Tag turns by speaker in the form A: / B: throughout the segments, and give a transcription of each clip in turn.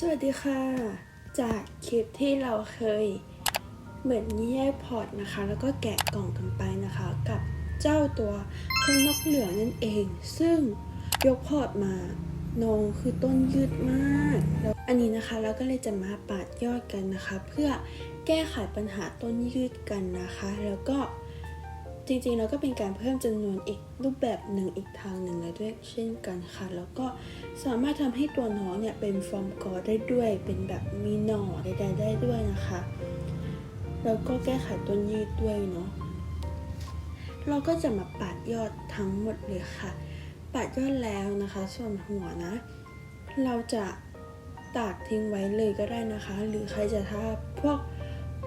A: สวัสดีค่ะ จากคลิปที่เราเคยเหมือนแยกพอร์ตนะคะ แล้วก็แกะกล่องกันไปนะคะ กับเจ้าตัวคนนกเหลืองนั่นเอง ซึ่งยกพอร์ตมาน้องคือต้นยืดมากแล้วอันนี้นะคะเราก็เลยจะมาปาดยอดกันนะคะ เพื่อแก้ไขปัญหาต้นยืดกันนะคะ แล้วก็ จริงๆ แล้วก็เป็นการเพิ่มจำนวนอีกรูปแบบหนึ่งอีกทางหนึ่งเลยด้วยเช่นกันค่ะ แล้วก็สามารถทำให้ตัวน้องเนี่ยเป็นฟอร์มกอได้ด้วย เป็นแบบมีหน่อใดๆได้ด้วยนะคะ แล้วก็แก้ไขต้นยืดด้วยเนาะ เราก็จะมาปาดยอดทั้งหมดเลยค่ะปาดยอดแล้วนะคะ ส่วนหัวนะ เราจะตากทิ้งไว้เลยก็ได้นะคะ หรือใครจะทาพวก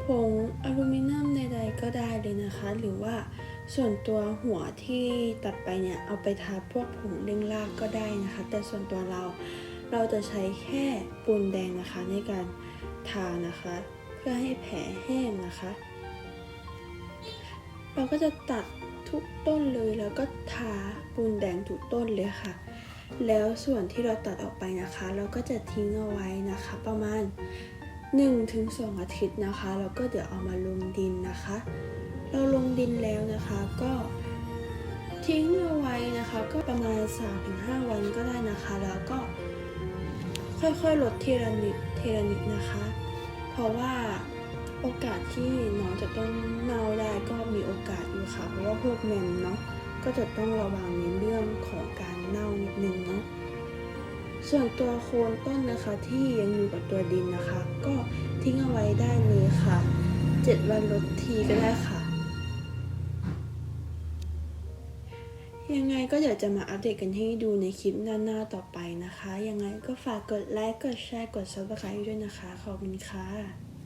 A: ผงอลูมิเนียมใดๆก็ได้เลยนะคะ หรือว่า ส่วนตัวหัวที่ตัดไปเนี่ยเอาไปทาพวกผงเร่งรากก็ได้นะคะ แต่ส่วนตัวเราเราจะใช้แค่ปูนแดงนะคะในการทานะคะ เพื่อให้แผลแห้งนะคะ เราก็จะตัดทุกต้นเลยแล้วก็ทาปูนแดงทุกต้นเลยค่ะ แล้วส่วนที่เราตัดออกไปนะคะ เราก็จะทิ้งเอาไว้นะคะ ประมาณ 1-2 อาทิตย์นะคะ แล้วก็เดี๋ยวเอามาลงดินนะคะ เราลงดินแล้วนะคะก็ทิ้งเอาไว้นะคะ ก็ประมาณ 3-5 วันก็ได้นะคะ แล้วก็ค่อยๆลดทีละนิดทีละนิดนะคะ เพราะว่าโอกาสที่น้องจะต้องเน่าได้ก็มีโอกาสอยู่ค่ะ เพราะว่าพวกแมมเนาะก็จะต้องระวังในเรื่องของการเน่านิดนึงเนาะส่วนตัวโคนต้นนะคะที่ยังอยู่กับตัวดินนะคะ ก็ทิ้งเอาไว้ได้เลยค่ะ 7 วันลดทีก็ได้ค่ะ ยังไงก็เดี๋ยวจะมาอัปเดตกันให้ดูในคลิปหน้าๆต่อไปนะคะ ยังไงก็ฝากกดไลค์ กดแชร์ กด subscribe ด้วยนะคะ ขอบคุณค่ะ